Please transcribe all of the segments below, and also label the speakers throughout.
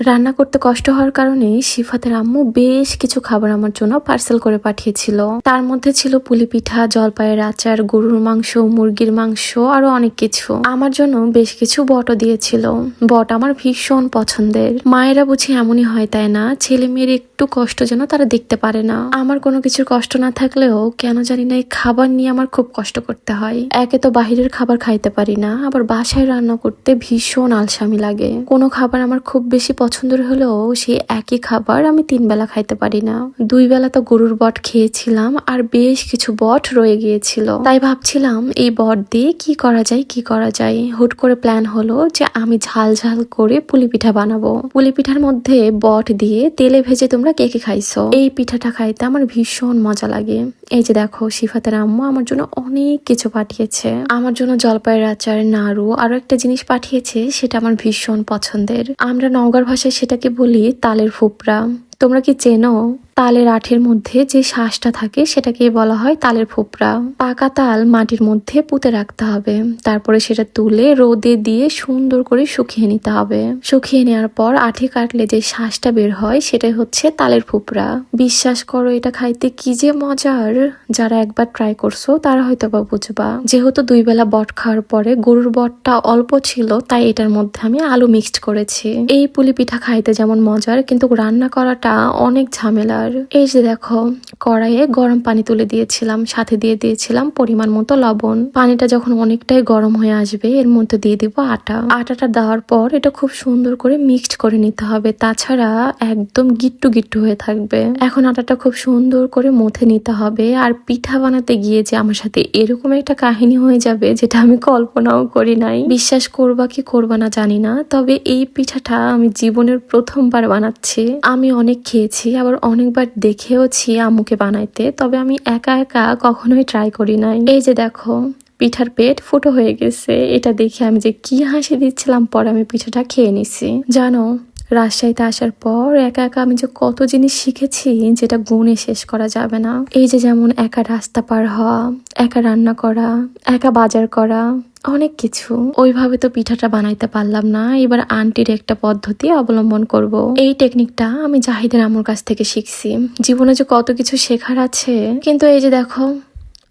Speaker 1: রান্না করতে কষ্ট হওয়ার কারণে শিফাতের আম্মু বেশ কিছু খাবার আমার জন্য পার্সেল করে পাঠিয়েছিল। তার মধ্যে ছিল পুলি পিঠা, জলপাইয়ের আচার, গরুর মাংস, মুরগির মাংস, আরও অনেক কিছু। আমার জন্য বেশ কিছু বটও দিয়েছিল। বট আমার ভীষণ পছন্দের। মায়েরা বুঝি এমনই হয়, তাই না? ছেলে মেয়ের একটু কষ্ট যেন তারা দেখতে পারে না। আমার কোনো কিছুর কষ্ট না থাকলেও কেন জানি না এই খাবার নিয়ে আমার খুব কষ্ট করতে হয়। একে তো বাহিরের খাবার খাইতে পারি না, আবার বাসায় রান্না করতে ভীষণ আলসামি লাগে। কোনো খাবার আমার খুব বেশি পছন্দের হলেও সেই একই খাবার আমি তিন বেলা খাইতে পারি না। দুই বেলা তো গরুর বট খেয়েছিলাম আর বেশ কিছু বট রয়ে গিয়েছিল। তাই ভাবছিলাম, এই বট দিয়ে কি করা যায়, কি করা যায়? হুট করে প্ল্যান হলো যে আমি ঝাল ঝাল করে পুলি পিঠা বানাবো। পুলি পিঠার মধ্যে বট দিয়ে তেলে ভেজে তোমরা কে কে খাইছো? এই পিঠাটা খাইতে আমার ভীষণ মজা লাগে। এই যে দেখো শিফাতের আম্মু আমার জন্য অনেক কিছু পাঠিয়েছে। আমার জন্য জলপাইয়ের আচার, নাড়ু, আরও একটা জিনিস পাঠিয়েছে, সেটা আমার ভীষণ পছন্দের। আমরা নওগাঁর ভাষায় সেটাকে বলি তালের ফোপরা তোমরা কি চেনো তালের আঠের মধ্যে যে শ্বাসটা থাকে সেটাকে বলা হয় তালের ফোপড়া। পাকা তাল মাটির মধ্যে পুঁতে রাখতে হবে। তারপরে সেটা তুলে রোদে দিয়ে সুন্দর করে শুকিয়ে নিতে হবে। শুকিয়ে নেওয়ার পর আঠে কাটলে যে শ্বাসটা বের হয়, সেটাই হচ্ছে তালের ফুপড়া। বিশ্বাস করো, এটা খাইতে কি যে মজার! যারা একবার ট্রাই করছ, তারা হয়তো বা বুঝবা। যেহেতু দুই বেলা বট খাওয়ার পরে গরুর বটটা অল্প ছিল, তাই এটার মধ্যে আমি আলু মিক্সড করেছি। এই পুলি পিঠা খাইতে যেমন মজার, কিন্তু রান্না করাটা অনেক ঝামেলার। এই যে দেখো, কড়াইয়ে গরম পানি তুলে দিয়েছিলাম, সাথে দিয়ে দিয়েছিলাম পরিমাণ মতো লবণ। পানিটা যখন অনেকটাই গরম হয়ে আসবে, এর মধ্যে দিয়ে দিব আটা। আটাটা দেওয়ার পর এটা খুব সুন্দর করে মিক্সড করে নিতে হবে, তাছাড়া একদম গিট্টু গিট্টু হয়ে থাকবে। এখন আটাটা খুব সুন্দর করে মথে নিতে হবে, আর পিঠা বানাতে গিয়ে যে আমার সাথে এরকম একটা কাহিনী হয়ে যাবে, যেটা আমি কল্পনাও করি নাই। বিশ্বাস করবা কি করবা না জানি না, তবে এই পিঠাটা আমি জীবনের প্রথমবার বানাচ্ছি। আমি অনেক খেয়েছি, আবার অনেকবার দেখেওছি আম্মুকে বানাইতে, তবে আমি একা একা কখনোই ট্রাই করি নাই। এই যে দেখো, পিঠার পেট ফুটো হয়ে গেছে। এটা দেখে আমি যে কি হাসি দিচ্ছিলাম, পরে আমি পিঠাটা খেয়ে নিছি। জানো রাজশাহীতে আসার পর একা একা আমি যে কত জিনিস শিখেছি, যেটা গুণে শেষ করা যাবে না। এই যে যেমন একা রাস্তা পার হওয়া, একা রান্না করা, একা বাজার করা, অনেক কিছু। ওইভাবে তো পিঠাটা বানাইতে পারলাম না। এবার আন্টির একটা পদ্ধতি অবলম্বন করব। এই টেকনিকটা আমি জাহিদের আমার কাছ থেকে শিখছি। জীবনে যে কত কিছু শেখার আছে, কিন্তু এই যে দেখো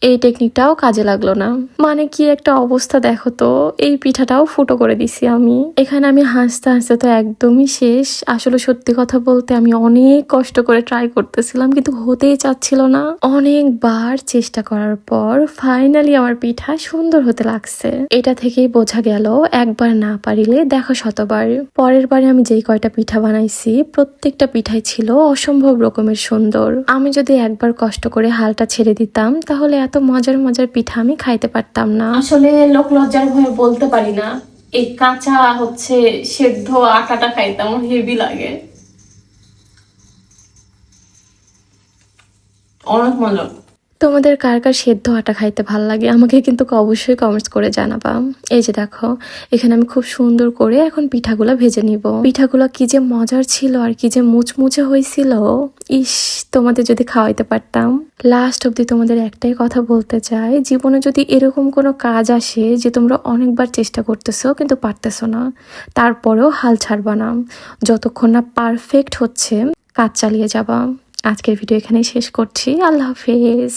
Speaker 1: এই টেকনিকটাও কাজে লাগল না। মানে কি একটা অবস্থা দেখো তো, এই পিঠাটাও ফুটো করে দিছি আমি। এখানে আমি হাসতে হাসতে তো একদমই শেষ। আসলে সত্যি কথা বলতে আমি অনেক কষ্ট করে ট্রাই করতেছিলাম, কিন্তু হতেই চাচ্ছিল না। অনেকবার চেষ্টা করার পর ফাইনালি আমার পিঠা সুন্দর হতে লাগছে। এটা থেকেই বোঝা গেল, একবার না পারিলে দেখো শতবার। পরের বারে আমি যেই কয়টা পিঠা বানাইছি, প্রত্যেকটা পিঠাই ছিল অসম্ভব রকমের সুন্দর। আমি যদি একবার কষ্ট করে হালটা ছেড়ে দিতাম, তাহলে মজার মজার পিঠা আমি খাইতে পারতাম না।
Speaker 2: আসলে লোক লজ্জার ভয়ে বলতে পারি না। এই কাঁচা হচ্ছে সেদ্ধ আটাটা খাইতাম হেভি লাগে। অনেক মজা।
Speaker 1: তোমাদের কার কার সেদ্ধ আটা খাইতে ভালো লাগে আমাকে কিন্তু অবশ্যই কমেন্টস করে জানাবা। এই যে দেখো, এখানে আমি খুব সুন্দর করে এখন পিঠাগুলো ভেজে নিব। পিঠাগুলো কি যে মজার ছিল আর কি যে মুচমুচে হয়েছিল। ইস, তোমাদের যদি খাওয়াইতে পারতাম। লাস্ট অব্দি তোমাদের একটাই কথা বলতে চাই, জীবনে যদি এরকম কোনো কাজ আসে যে তোমরা অনেকবার চেষ্টা করতেছো কিন্তু পারতেছো না, তারপরেও হাল ছাড়বা না। যতক্ষণ না পারফেক্ট হচ্ছে, কাজ চালিয়ে যাবা। আজকের ভিডিও এখানেই শেষ করছি। আল্লাহ হাফেজ।